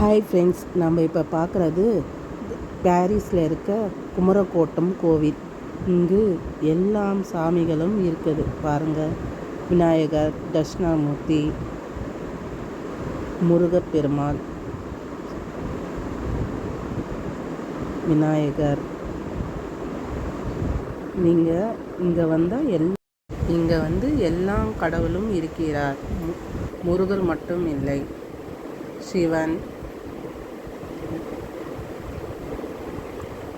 Hi friends நம்ம இப்போ பார்க்குறது பாரிஸில் இருக்க குமரக்கோட்டம் கோவில். இங்கு எல்லாம் சாமிகளும் இருக்குது. பாருங்கள் விநாயகர் தட்சிணாமூர்த்தி முருகப்பெருமாள் விநாயகர். நீங்கள் இங்கே வந்தால் எல் இங்கே வந்து எல்லா கடவுளும் இருக்கிறார். மு- முருகர் மட்டும் இல்லை. சிவன்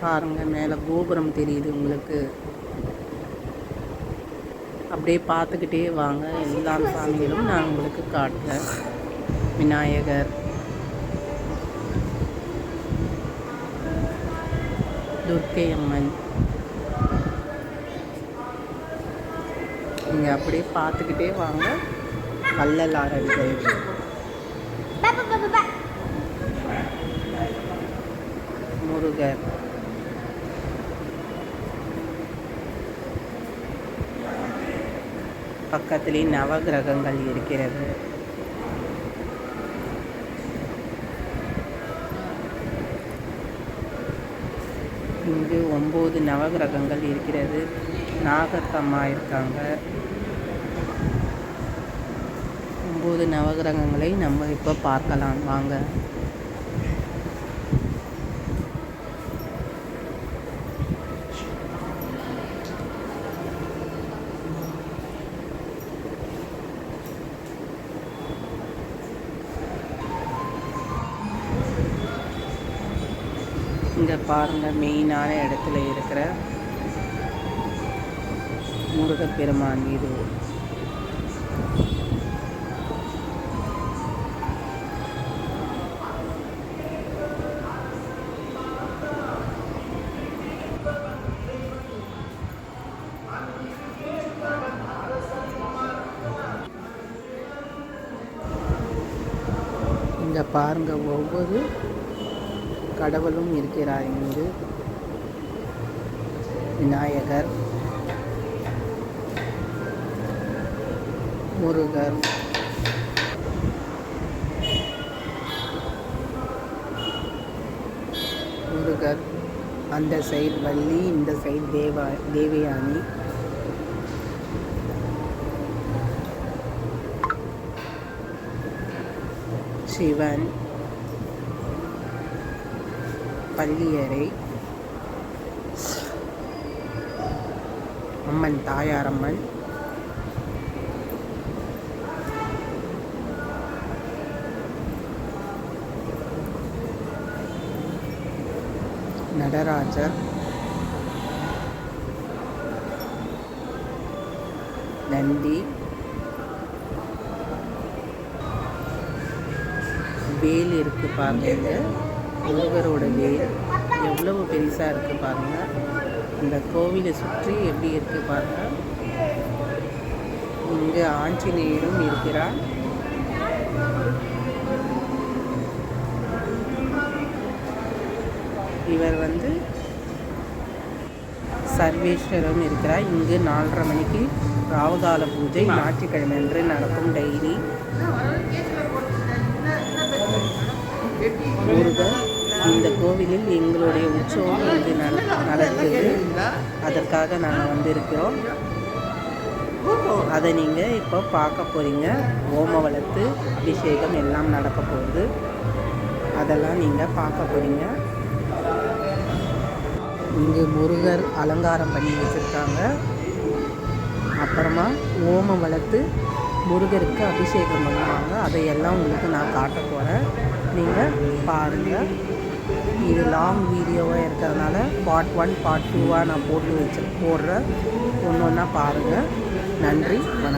பாருங்க மேலே கோபுரம் தெரியுது உங்களுக்கு. அப்படியே பார்த்துக்கிட்டே வாங்க. எல்லா சாமிகளும் நான் உங்களுக்கு காட்டுறேன். விநாயகர். துர்க்கை அம்மன். நீங்கள் அப்படியே பார்த்துக்கிட்டே வாங்க. வள்ளல் ஆரம்பிகள் முருகர் பக்கத்திலே நவகிரகங்கள் இருக்கிறது. இங்கு ஒம்பது நவகிரகங்கள் இருக்கிறது. நாகத்தம்மா இருக்காங்க. ஒம்பது நவகிரகங்களை நம்ம இப்போ பார்க்கலாம். வாங்க. இங்கே பாருங்கள் மெயினான இடத்துல இருக்கிற முருகப்பெருமான் வீடு இங்கே பாருங்க ஒவ்வொரு கடவுளும் இருக்கிறார் இங்கு விநாயகர் முருகர். முருகர் அந்த சைடு வள்ளி இந்த சைடு தேவா தேவயானி. சிவன் பள்ளியறை. அம்மன் தாயார் அம்மன் நடராஜர். நந்தி. வேல் இருக்கு பாருங்க. முருகரோட வேர் எவ்வளவு பெருசாக இருக்குது பாருங்கள் இந்த கோவிலை சுற்றி எப்படி இருக்குது பாருங்கள் இங்கே ஆஞ்சநேயரும் இருக்கிறார். இவர் வந்து சர்வேஸ்வரன் இருக்கிறார். இங்கு நாலரை மணிக்கு ராவுகால பூஜை ஞாயிற்றுக்கிழமை அன்று நடக்கும் டெய்லி இந்த கோவிலில் எங்களுடைய உற்சவம் வந்து நடக்குது. அதற்காக நாங்கள் வந்திருக்கிறோம். அதை நீங்கள் இப்போ பார்க்க போகிறீங்க ஓம வளர்த்து அபிஷேகம் எல்லாம் நடக்க போகுது. அதெல்லாம் நீங்கள் பார்க்க போகிறீங்க இங்கே முருகர் அலங்காரம் பண்ணி வச்சுருக்காங்க. அப்புறமா ஓமம் வளர்த்து முருகருக்கு அபிஷேகம் பண்ணுவாங்க. அதையெல்லாம் உங்களுக்கு நான் காட்ட போகிறேன் நீங்கள் பாருங்கள் இது லாங் வீடியோவாக இருக்கிறதுனால பார்ட் ஒன் பார்ட் டூவாக நான் போட்டு வச்சு போடுறேன். ஒன்று ஒன்றா பாருங்கள் நன்றி வணக்கம்.